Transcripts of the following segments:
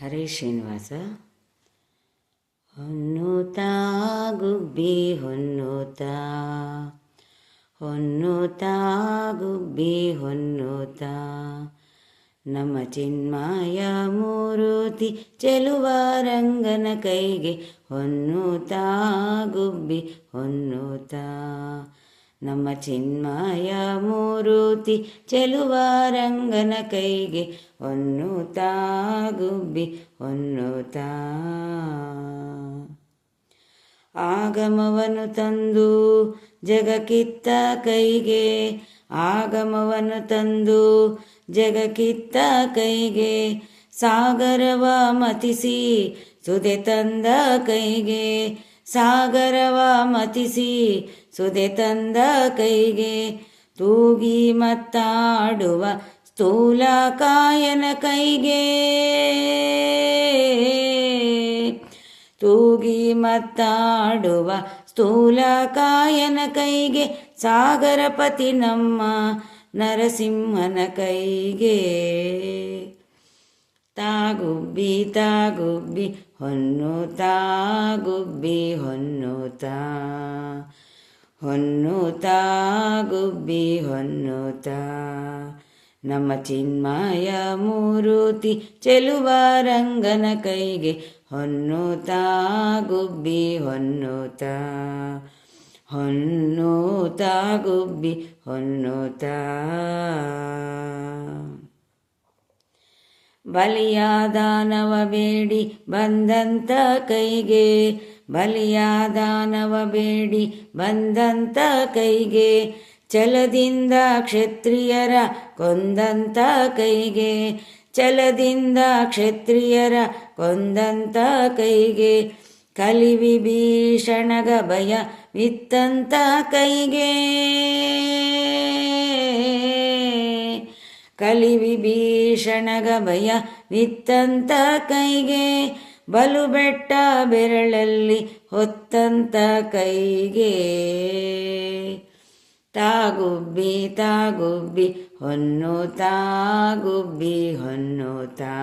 ಹರೇ ಶ್ರೀನಿವಾಸ. ಹೊನ್ನುತ್ತಾ ಗುಬ್ಬಿ ಹೊನ್ನುತ್ತಾ ಹೊನ್ನುತ್ತಾ ಗುಬ್ಬಿ ಹೊನ್ನುತ್ತಾ ನಮ್ಮ ಚಿನ್ಮಾಯ ಮೂರುತಿ ಚೆಲುವ ರಂಗನ ಕೈಗೆ ಹೊನ್ನುತ್ತಾ ಗುಬ್ಬಿ ಹೊನ್ನುತ್ತಾ ನಮ್ಮ ಚಿನ್ಮಯ ಮೂರುತಿ ಚೆಲುವ ರಂಗನ ಕೈಗೆ ಹೊನ್ನುತ್ತಾ ಗುಬ್ಬಿ ತಾ. ಆಗಮವನ್ನು ತಂದು ಜಗಕ್ಕಿತ್ತ ಕೈಗೆ, ಆಗಮವನ್ನು ತಂದು ಜಗಕ್ಕಿತ್ತ ಕೈಗೆ, ಸಾಗರವ ಮತಿಸಿ ಸುದೆ ತಂದ ಕೈಗೆ, ಸಾಗರವ ಮತಿಸಿ ಸುದೆ ತಂದ ಕೈಗೆ ತೂಗಿ ಮತ್ತಾಡುವ ಸ್ಥೂಲ ಕಾಯನ ಕೈಗೆ. ತೂಗಿ ಮತ್ತಾಡುವ ಸ್ಥೂಲ ಕಾಯನ ಕೈಗೆ ಸಾಗರಪತಿ ನಮ್ಮ ನರಸಿಂಹನ ಕೈಗೆ. ತಾಗುಬ್ಬಿ ತಾಗುಬ್ಬಿ ಹೊನ್ನು ತಾಗುಬ್ಬಿ ಹೊನ್ನು ತಾ ಹೊನ್ನು ತಾಗುಬ್ಬಿ ಹೊನ್ನುತಾ. ನಮ್ಮ ಚಿನ್ಮಯ ಮೂರುತಿ ಚೆಲುವ ರಂಗನ ಕೈಗೆ ಹೊನ್ನು ತಾಗುಬ್ಬಿ ಹೊನ್ನುತಾ. ಹೊನ್ನು ತಾಗುಬ್ಬಿ ಹೊನ್ನು ತಾ ಬಲಿಯಾದಾನವ ಬೇಡಿ ಬಂದಂತ ಕೈಗೆ ಬಲಿಯಾದಾನವ ಬೇಡಿ ಬಂದಂತ ಕೈಗೆ, ಛಲದಿಂದ ಕ್ಷತ್ರಿಯರ ಕೊಂದಂತ ಕೈಗೆ ಚಲದಿಂದ ಕ್ಷತ್ರಿಯರ ಕೊಂದಂತ ಕೈಗೆ ಕಲಿವಿಭೀಷಣಗ ಭಯ ವಿತ್ತಂತ ಕೈಗೆ. ಕಲಿವಿಭೀಷಣಗ ಭಯ ವಿತ್ತಂತ ಕೈಗೆ ಬಲು ಬೆಟ್ಟ ಬೆರಳಲ್ಲಿ ಹೊತ್ತಂತ ಕೈಗೆ. ತಾಗುಬ್ಬಿ ತಾಗುಬ್ಬಿ, ಹೊನ್ನು ತಾಗುಬ್ಬಿ, ಹೊನ್ನು ತಾ.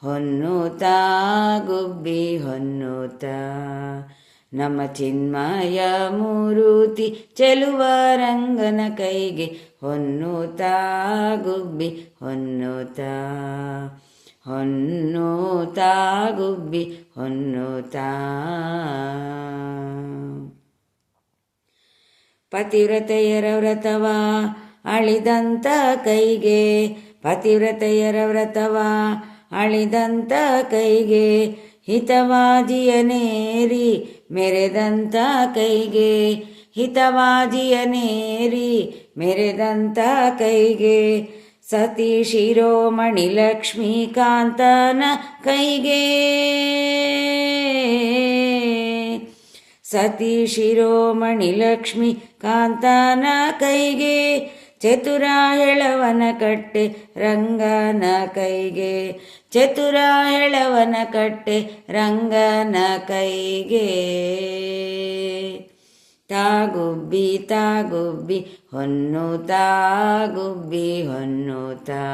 ಹೊನ್ನು ತಾಗುಬ್ಬಿ, ಹೊನ್ನು ತಾ. ನಮ್ಮ ಚಿನ್ಮಯ ಮೂರುತಿ ಚೆಲುವ ರಂಗನ ಕೈಗೆ ಹೊನ್ನು ಗುಬ್ಬಿ ಹೊನ್ನು ತಾ ಹೊನ್ನು ತಾಗುಬ್ಬಿ ಹೊನ್ನು ತಾ ಪತಿವ್ರತೆಯರ ವ್ರತವ ಅಳಿದಂತ ಕೈಗೆ, ಪತಿವ್ರತೆಯರ ವ್ರತವ ಅಳಿದಂತ ಕೈಗೆ ಹಿತವಾಜಿಯನೇರಿ ಮೆರೆದಂತ ಕೈಗೆ. ಹಿತವಾಜಿಯನೇರಿ ಮೆರೆದಂತ ಕೈಗೆ. ಸತಿ ಶಿರೋಮಣಿ ಲಕ್ಷ್ಮೀಕಾಂತನ ಕೈಗೆ. ಸತಿ ಶಿರೋಮಣಿ ಲಕ್ಷ್ಮೀ ಕಾಂತನ ಕೈಗೆ. ಚತುರ ಹೆಳವನ ಕಟ್ಟೆ ರಂಗನ ಕೈಗೆ. ಚತುರ ಹೆಳವನ ಕಟ್ಟೆ ರಂಗನ ಕೈಗೆ. ತಾಗುಬ್ಬಿ ತಾಗುಬ್ಬಿ, ಹೊನ್ನು ತಾಗುಬ್ಬಿ, ಹೊನ್ನು ತಾ.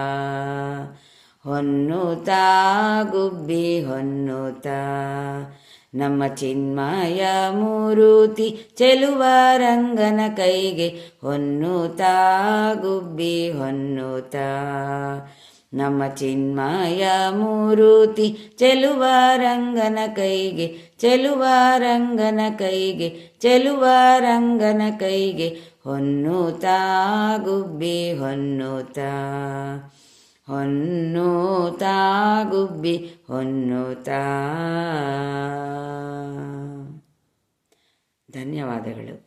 ಹೊನ್ನು ತಾಗುಬ್ಬಿ, ಹೊನ್ನು ತಾ. ನಮ್ಮ ಚಿನ್ಮಯ ಮೂರುತಿ ಚೆಲುವ ರಂಗನ ಕೈಗೆ ಹೊನ್ನು ಗುಬ್ಬಿ ಹೊನ್ನುತ. ನಮ್ಮ ಚಿನ್ಮಯ ಮೂರುತಿ ಚೆಲುವ ರಂಗನ ಕೈಗೆ, ಚೆಲುವ ರಂಗನ ಕೈಗೆ, ಚೆಲುವ ರಂಗನ ಕೈಗೆ ಹೊನ್ನು ಗುಬ್ಬಿ ಹೊನ್ನು ತಾ ಹೊನ್ನು ತಾಗುಬ್ಬಿ ಹೊನ್ನು ತಾ. ಧನ್ಯವಾದಗಳು.